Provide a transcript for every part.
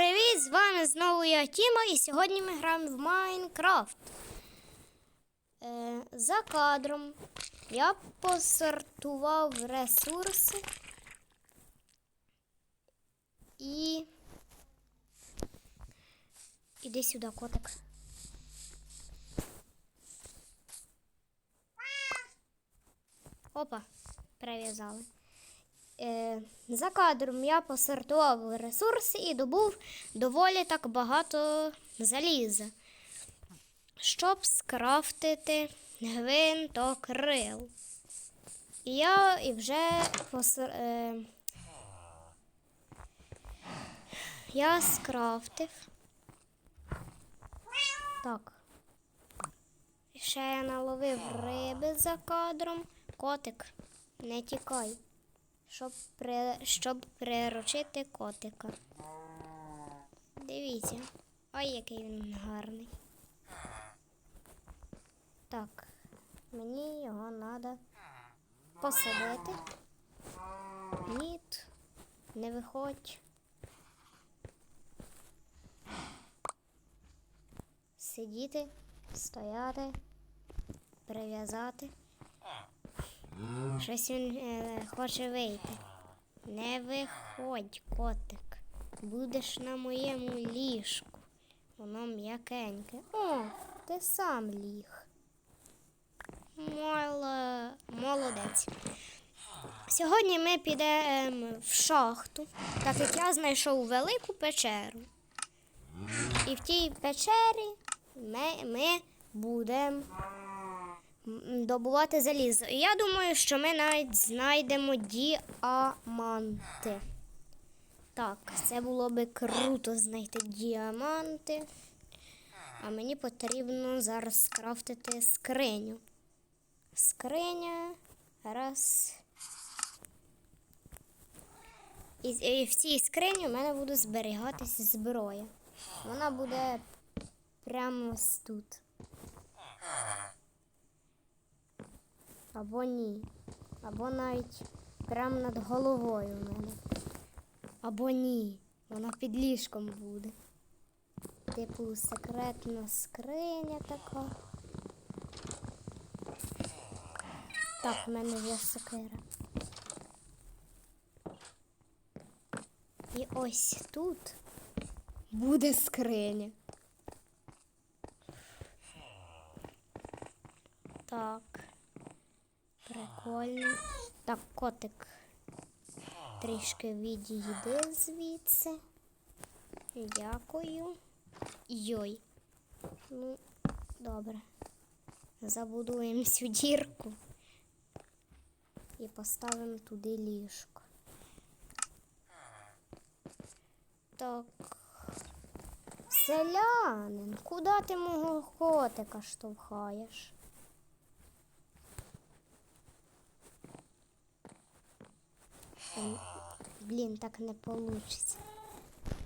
привіт! З вами знову я Тіма, і сьогодні ми граємо в Майнкрафт. Е, за кадром я посортував ресурси і. Іди сюди, котик. Опа, прив'язали. Е, за кадром я посортував ресурси і добув доволі так багато заліза, щоб скрафтити гвинтокрил. І я і вже посор... е, я скрафтив. Так. Ще я наловив риби за кадром. Котик, не тікай щоб, при, щоб приручити котика. Дивіться, ой, який він гарний. Так, мені його треба посадити. Ніт, не виходь. Сидіти, стояти, прив'язати. Щось він е, хоче вийти. Не виходь, котик. Будеш на моєму ліжку. Воно м'якеньке. О, ти сам ліг. Моло... Молодець. Сьогодні ми підемо в шахту, так як я знайшов велику печеру. І в тій печері ми, ми будемо добувати залізо. І я думаю, що ми навіть знайдемо діаманти. Так, це було би круто знайти діаманти. А мені потрібно зараз скрафтити скриню. Скриня. Раз. І, і в цій скрині в мене буде зберігатися зброя. Вона буде прямо ось тут. Або ні. Або навіть прямо над головою в мене. Або ні. Вона під ліжком буде. Типу секретна скриня така. Так, в мене є сокира. І ось тут буде скриня. Так. Прикольно. Так, котик. Трішки відійди звідси. Дякую. Йой. Ну, добре. Забудуємо цю дірку і поставимо туди ліжко. Так. Селянин, куди ти мого котика штовхаєш? Блін, так не получиться.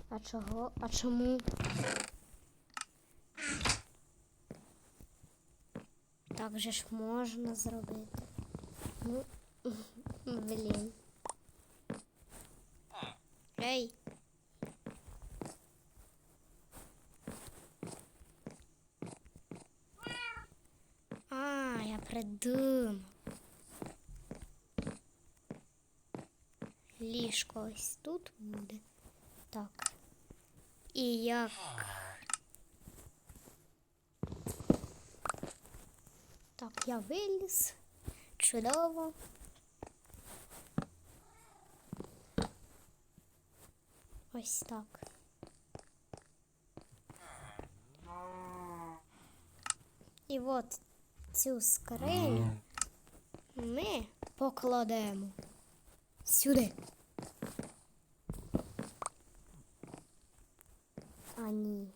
А чого? А чому? Так же ж можна зробити. Ну, блін. Ей. А, я придумав. Ліжко ось тут буде. Так. І як. Так, я виліз. Чудово. Ось так. І от цю скриню ми покладемо сюди. А ні.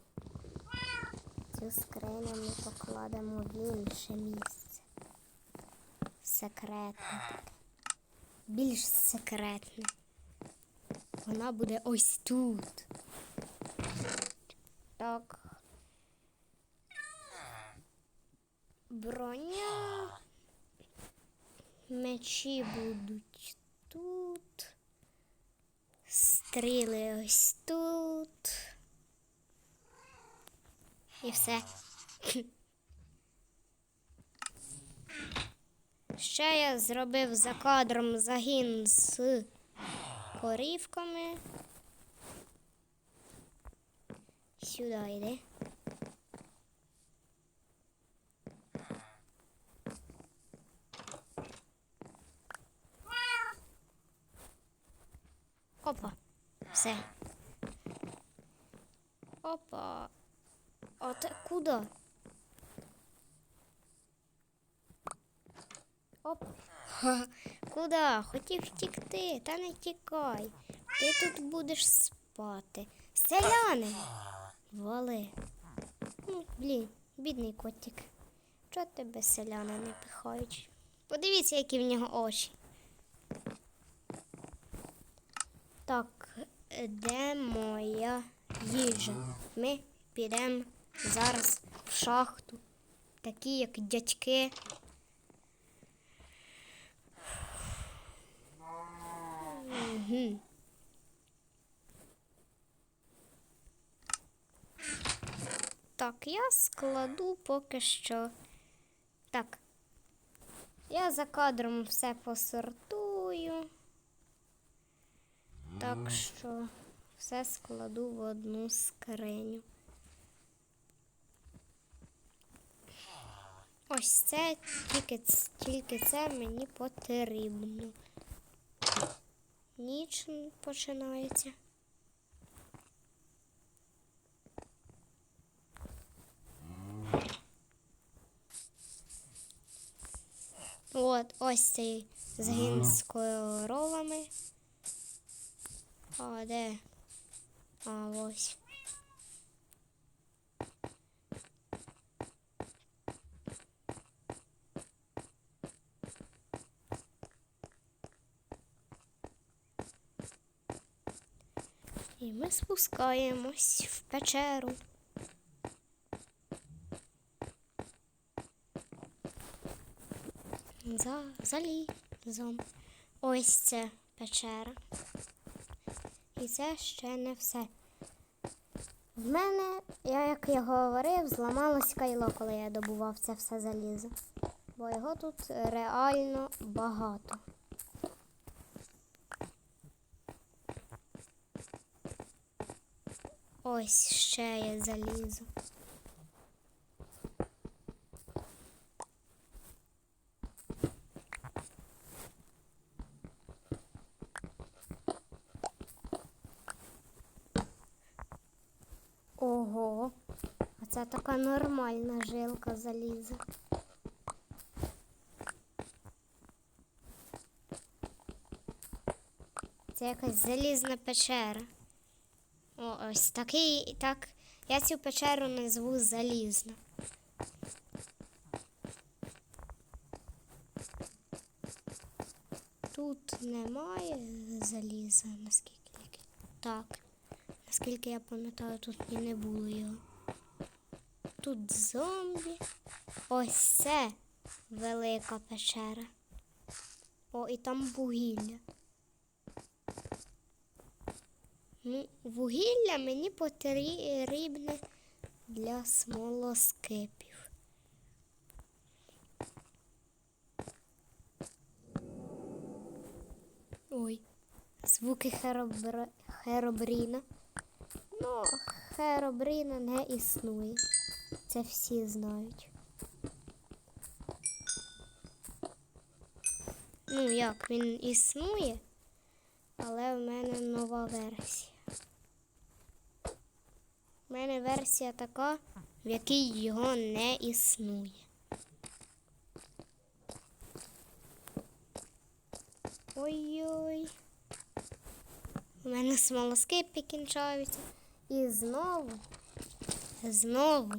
Цю скриню ми покладемо в інше місце. Секретне. Більш секретне. Вона буде ось тут. Так. Броня. Мечі будуть Стріли ось тут. І все. Ще я зробив за кадром загін з корівками. Сюди йди. Опа. Все. Опа. А ти куди? Оп. Ха, Куда? Хотів втікти, та не тікай. Ти тут будеш спати. Селяни. Вали. Ну, блін, бідний котик. Чого тебе селяни не пихають? Подивіться, які в нього очі. Так, де моя їжа? Ми підемо зараз в шахту. Такі, як дядьки. Угу. Так, я складу поки що. Так. Я за кадром все посортую. Так що все складу в одну скриню. Ось це тільки, тільки це мені потрібно. Ніч починається. От ось цей згін з коровами. А де? А ось. І ми спускаємось в печеру. За залізом. Ось це печера. І це ще не все. В мене, я, як я говорив, зламалось кайло, коли я добував це все залізо. Бо його тут реально багато. Ось ще є залізо. Ого, а це така нормальна жилка заліза. Це якась залізна печера. О, ось такий, так. Я цю печеру назву залізна. Тут немає заліза, наскільки. Так. Наскільки я пам'ятаю, тут і не було його. Тут зомбі. Ось це велика печера. О, і там вугілля. Ну, вугілля мені потрібне для смолоскипів. Ой, звуки херобр... херобріна. Ну, херобріна не існує. Це всі знають. Ну, як він існує, але в мене нова версія. У мене версія така, в якій його не існує. Ой-ой. У мене смолоскипи кінчаються. І знову, знову,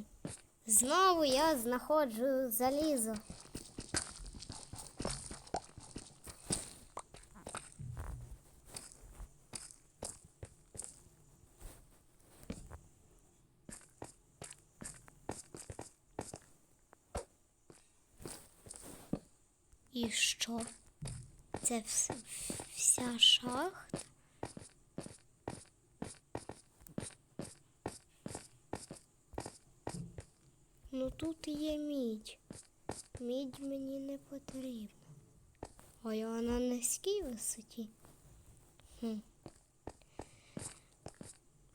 знову я знаходжу залізо. І що? Це вс- вся шахта? Ну тут є мідь. Мідь мені не потрібна. А я на низькій висоті. Хм.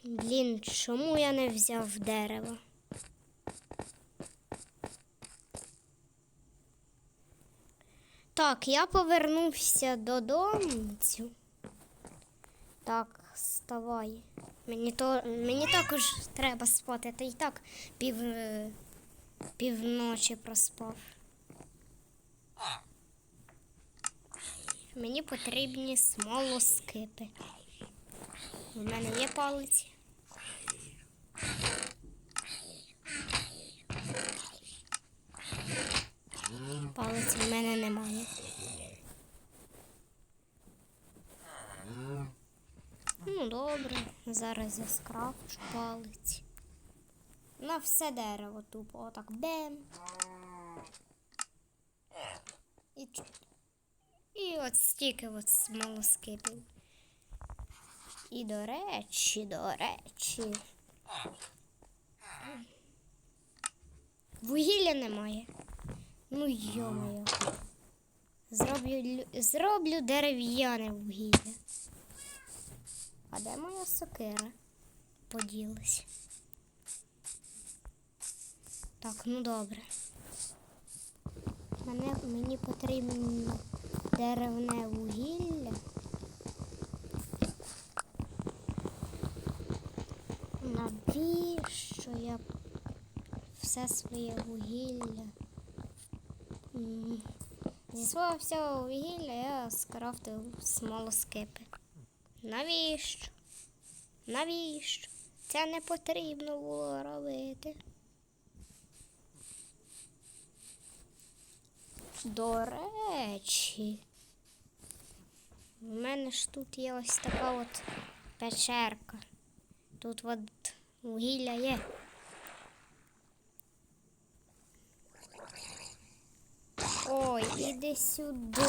Блін, чому я не взяв дерево? Так, я повернувся додому. Так, вставай. Мені, то, мені також треба спати. Ти і так пів, е, півночі проспав. Мені потрібні смолоскипи. У мене є палиці. Палиці в мене немає. Ну, добре, зараз я скрафчу палиці. На все дерево тупо. Отак бем. І, і от стільки от смолоскипів. І до речі, до речі. Вугілля немає. Ну йо-моє. Зроблю, зроблю дерев'яне вугілля. А де моя сокира? Поділась. Так, ну добре. Мене, мені потрібно деревне вугілля. Навіщо я все своє вугілля? Зі свого всього вугілля я скрафтив смолоскипи. Навіщо? Навіщо? Це не потрібно було робити. До речі, в мене ж тут є ось така от печерка. Тут от вугілля є. Ой, іди сюди.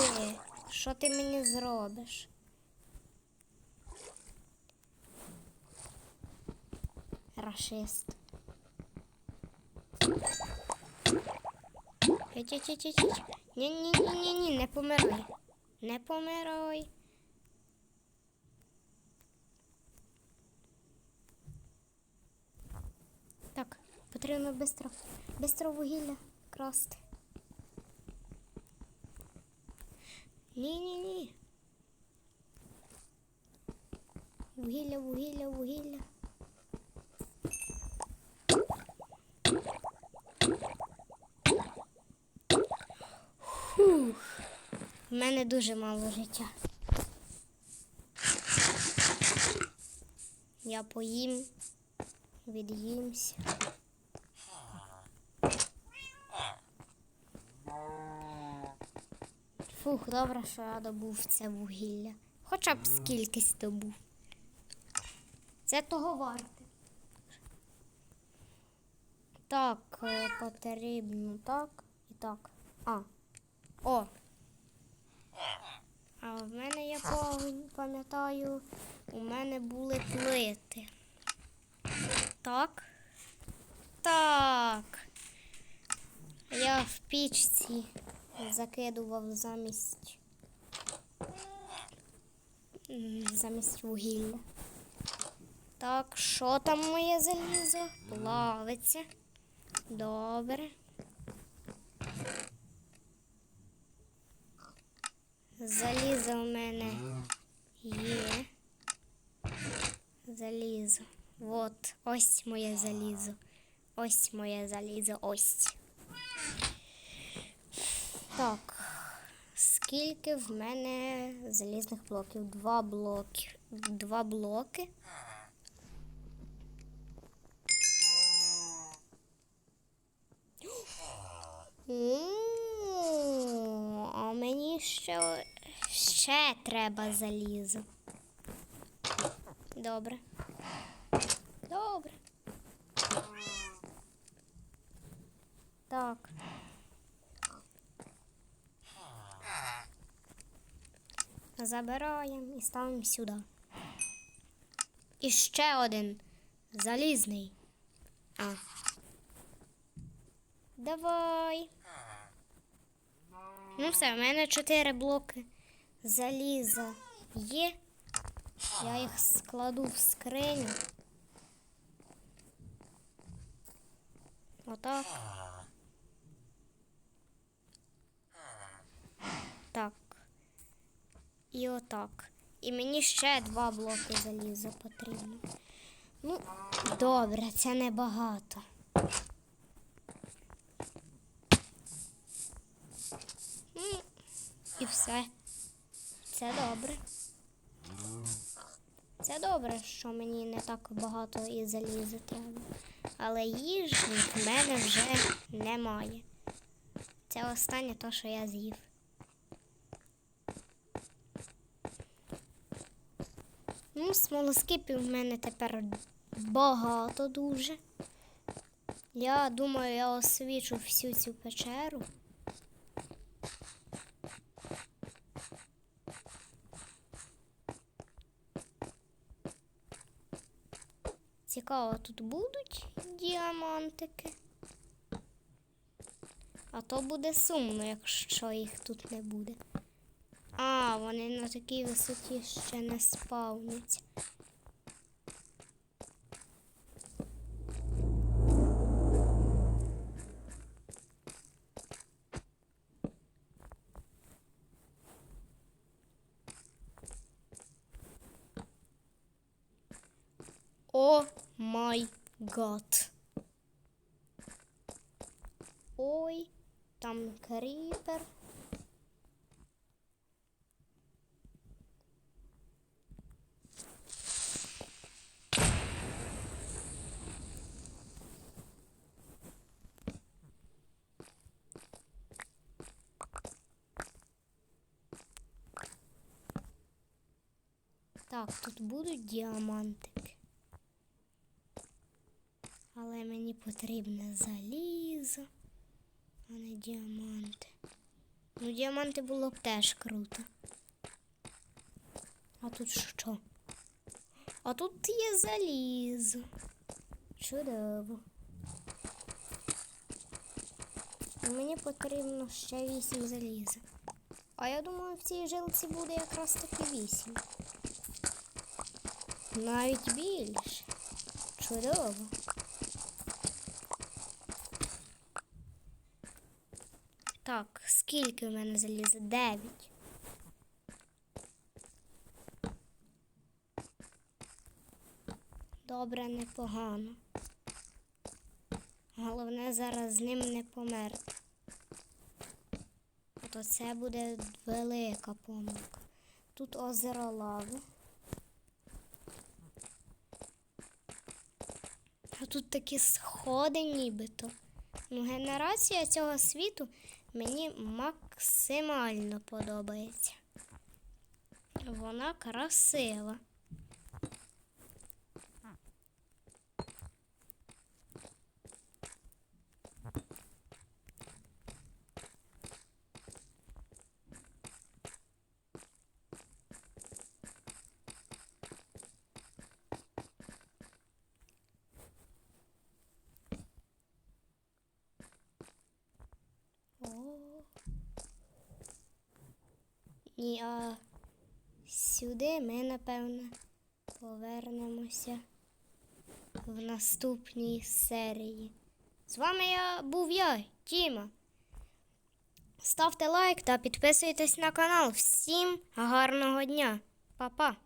Що ти мені зробиш? Рашист. Ні, ні, ні, ні, ні, не помирай. Не помирай. Так, потрібно бистро, бистро вугілля красти. Ні, ні, ні. Вугілля, вугілля, вугілля. Фух. У мене дуже мало життя. Я поїм, від'їмся. Фух, добре, що я добув це вугілля. Хоча б скількись добув. Це того варте. Так, е, потрібно так і так. А. О. В мене, я пам'ятаю, у мене були плити. Так. Так. Я в пічці закидував замість. Замість вугілля. Так, що там моє залізо? Плавиться. Добре. Залізо в мене є. Залізо. От, ось моє залізо. Ось моє залізо, ось. Так. Скільки в мене залізних блоків? Два блоки. Два блоки. О, а мені ще, ще треба залізо. Добре. Добре. Так. Забираємо і ставимо сюди. І ще один залізний. А. Давай. Ну все, в мене чотири блоки заліза є. Я їх складу в скриню. Отак. Так. І отак. І мені ще два блоки заліза потрібно. Ну, добре, це небагато. І все. Це добре. Це добре, що мені не так багато і заліза треба. Але їжі в мене вже немає. Це останнє то, що я з'їв. Ну, смолоскипів в мене тепер багато дуже. Я думаю, я освічу всю цю печеру. Цікаво, тут будуть діамантики. А то буде сумно, якщо їх тут не буде. А, вони на такій висоті ще не спавняться. Ой, там кріпер. Так, тут будуть діамантики. Але мені потрібне залізо, а діаманти. Ну, діаманти було б теж круто. А тут що? А тут є залізо. Чудово. Мені потрібно ще вісім заліза. А я думаю, в цій жилці буде якраз таки вісім. Навіть більше. Чудово. Так, скільки в мене заліза? Дев'ять. Добре, непогано. Головне зараз з ним не померти. А То це буде велика помилка. Тут озеро лави. А тут такі сходи нібито. Ну, генерація цього світу мені максимально подобається. Вона красива. І а сюди ми, напевно, повернемося в наступній серії. З вами я був я, Тіма. Ставте лайк та підписуйтесь на канал. Всім гарного дня. Па-па!